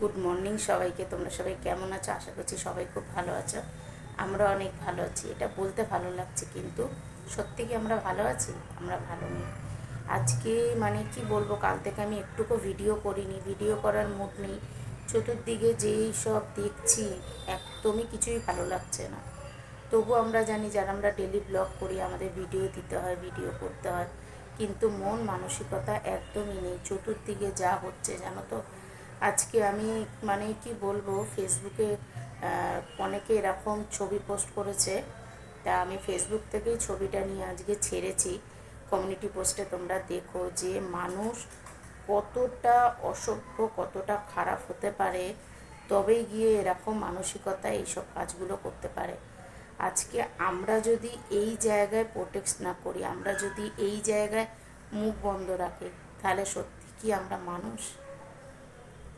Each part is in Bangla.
গুড মর্নিং সবাইকে, তোমরা সবাই কেমন আছো? আশা করছি সবাই খুব ভালো আছো। আমরা অনেক ভালো আছি। এটা বলতে ভালো লাগছে কিন্তু সত্যি কি আমরা ভালো আছি? আমরা ভালো নেই। আজকে মানে কি বলব, কাল থেকে আমি একটুকু ভিডিও করিনি। ভিডিও করার মুড নেই। চতুর্দিকে যেই সব দেখছি, একদমই কিছুই ভালো লাগছে না। তবু আমরা জানি যারা আমরা ডেলি ব্লগ করি, আমাদের ভিডিও দিতে হয় ভিডিও করতে হয়, কিন্তু মন মানসিকতা একদমই নেই। চতুর্দিকে যা হচ্ছে, জানো তো? আজকে আমি মানে কি বলব ফেসবুকে অনেকে এরকম ছবি পোস্ট করেছে। তা আমি ফেসবুক থেকেই ছবিটা নিয়ে আজকে ছেড়েছি। কমিউনিটি পোস্টে তোমরা দেখো যে মানুষ কতটা অসভ্য, কতটা খারাপ হতে পারে, তবেই গিয়ে এরকম মানসিকতা এইসব কাজগুলো করতে পারে। আজকে আমরা যদি এই জায়গায় প্রোটেক্ট না করি, আমরা যদি এই জায়গায় মুখ বন্ধ রাখি, তাহলে সত্যি কি আমরা মানুষ?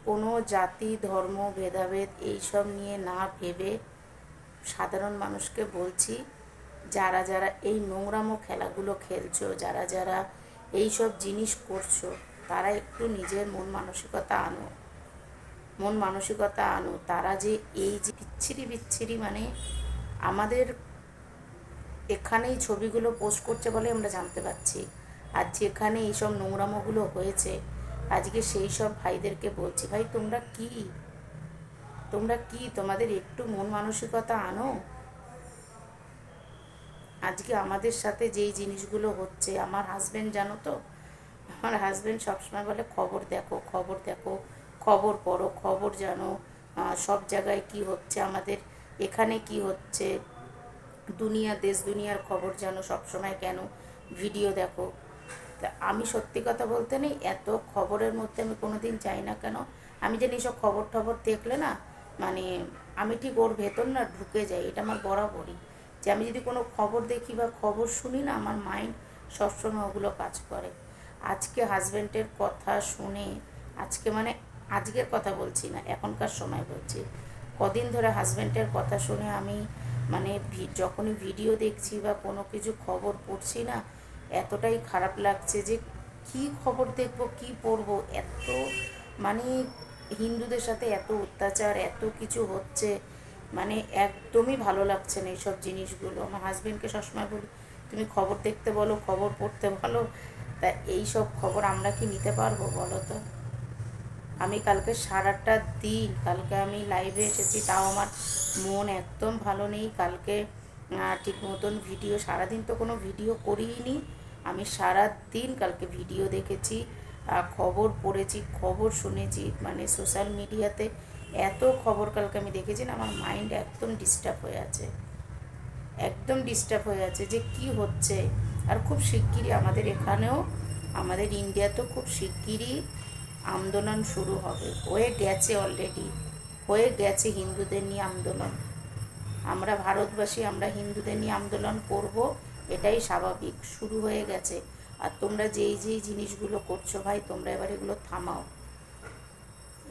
কোনো জাতি, ধর্ম, ভেদাভেদ এইসব নিয়ে না ভেবে সাধারণ মানুষকে বলছি, যারা যারা এই নোংরামো খেলাগুলো খেলছো, যারা যারা এই সব জিনিস করছ, তারা একটু নিজের মন মানসিকতা আনো। মন মানসিকতা আনো। তারা যে এই যে বিচ্ছিরি বিচ্ছিরি মানে আমাদের এখানেই ছবিগুলো পোস্ট করছে বলে আমরা জানতে পারছি। আর যেখানে এইসব নোংরামোগুলো হয়েছে আজকে সেই সব ভাইদেরকে বলছি, ভাই, তোমরা কি? তোমরা কি? তোমাদের একটু মন মানসিকতা আনো। আজকে আমাদের সাথে যেই জিনিসগুলো হচ্ছে, আমার হাজব্যান্ড জানো তো? আমার হাজবেন্ড সবসময় বলে, খবর দেখো খবর দেখো, খবর পড়ো, খবর জানো সব জায়গায় কি হচ্ছে, আমাদের এখানে কি হচ্ছে, দুনিয়া, দেশ দুনিয়ার খবর জানো সবসময় কেন? ভিডিও দেখো। তা আমি সত্যি কথা বলতে নেই, এত খবরের মধ্যে আমি কোনো দিন যাই না কেন? আমি জানি এইসব খবর টবর দেখলে না মানে আমি ঠিক ওর ভেতর না ঢুকে যাই, এটা আমার বরাবরই। যে আমি যদি কোনো খবর দেখি বা খবর শুনি না, আমার মাইন্ড সবসময় ওগুলো কাজ করে। আজকে হাজব্যান্ডের কথা শুনে, আজকে মানে আজকের কথা বলছি না, এখনকার সময় বলছি। কদিন ধরে হাজব্যান্ডের কথা শুনে আমি মানে যখনই ভিডিও দেখছি বা কোনো কিছু খবর পড়ছি না এতটাই খারাপ লাগছে যে কি খবর দেখব, কি পড়ব? এত মানে হিন্দুদের সাথে এত অত্যাচার, এত কিছু হচ্ছে। মানে একদমই ভালো লাগছে না এইসব জিনিসগুলো। আমার হাজবেন্ডকে সবসময় বলি, তুমি খবর দেখতে বলো, খবর পড়তে বলো। তা এই সব খবর আমরা কি নিতে পারব বলো তো? আমি কালকে সারাটা দিন, কালকে আমি লাইভে এসেছি, তাও আমার মন একদম ভালো নেই। কালকে ঠিক মতন ভিডিও সারাদিন তো কোনো ভিডিও করিনি। আমি সারা দিন কালকে ভিডিও দেখেছি খবর পড়েছি, খবর শুনেছি মানে সোশ্যাল মিডিয়াতে এত খবর কালকে আমি দেখেছি না, আমার মাইন্ড একদম ডিস্টার্ব হয়ে আছে। একদম ডিস্টার্ব হয়ে আছে যে কি হচ্ছে। আর খুব শিগগিরই আমাদের এখানেও, আমাদের ইন্ডিয়াতেও খুব শিগগিরই আন্দোলন শুরু হবে। হয়ে গেছে অলরেডি হয়ে গেছে হিন্দুদের নিয়ে আন্দোলন। আমরা ভারতবাসী, আমরা হিন্দুদের নিয়ে আন্দোলন করব। এটাই স্বাভাবিক, শুরু হয়ে গেছে। আর তোমরা যেই যেই জিনিসগুলো করছ ভাই, তোমরা এবার এগুলো থামাও।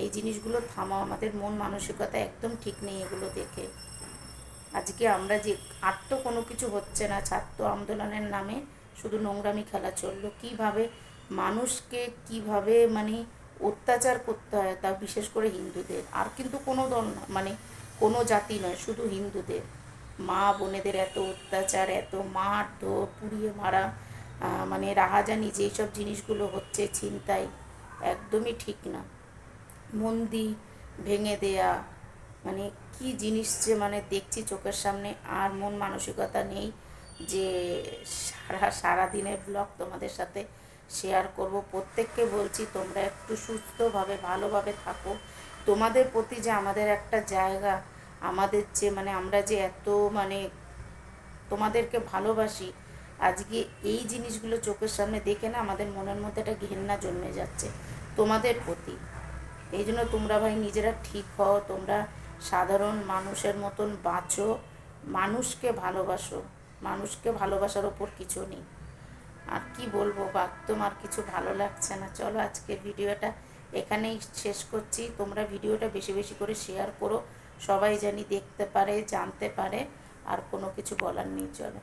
এই জিনিসগুলো থামাও, আমাদের মন মানসিকতা একদম ঠিক নেই এগুলো দেখে। আজকে আমরা যে, আর তো কোনো কিছু হচ্ছে না, ছাত্র আন্দোলনের নামে শুধু নোংরামি খেলা চলল। কীভাবে মানুষকে কীভাবে মানে অত্যাচার করতে হয় তা বিশেষ করে হিন্দুদের। আর কিন্তু কোনো দল মানে কোনো জাতি নয়, শুধু হিন্দুদের। মা বোনেদের এত অত্যাচার, এত মার ধর পুড়িয়ে মারা মানে রাহাজানি যেসব জিনিসগুলো হচ্ছে ছিনতাই একদমই ঠিক না। মন্দির ভেঙে দেয়া মানে কি জিনিস যে মানে দেখছি চোখের সামনে আর মন মানসিকতা নেই যে সারা সারা দিনের ব্লগ তোমাদের সাথে শেয়ার করব। প্রত্যেককে বলছি তোমরা একটু সুস্থভাবে, ভালোভাবে থাকো। তোমাদের প্রতি যে আমাদের একটা জায়গা আমাদের যে মানে আমরা যে এত মানে তোমাদেরকে ভালোবাসি, আজকে এই জিনিসগুলো চোখের সামনে দেখে না আমাদের মনের মধ্যে একটা ঘেন্না জন্মে যাচ্ছে তোমাদের প্রতি। এই জন্য তোমরা ভাই নিজেরা ঠিক হও, তোমরা সাধারণ মানুষের মতন বাঁচো, মানুষকে ভালোবাসো, মানুষকে ভালোবাসার ওপর কিছু নেই। আর কি বলব বা আর কিছু ভালো লাগছে না। চলো আজকে ভিডিওটা এখানেই শেষ করছি। তোমরা ভিডিওটা বেশি বেশি করে শেয়ার করো। সবাই জানি দেখতে পারে জানতে পারে আর কোনো কিছু বলার নেই চলো।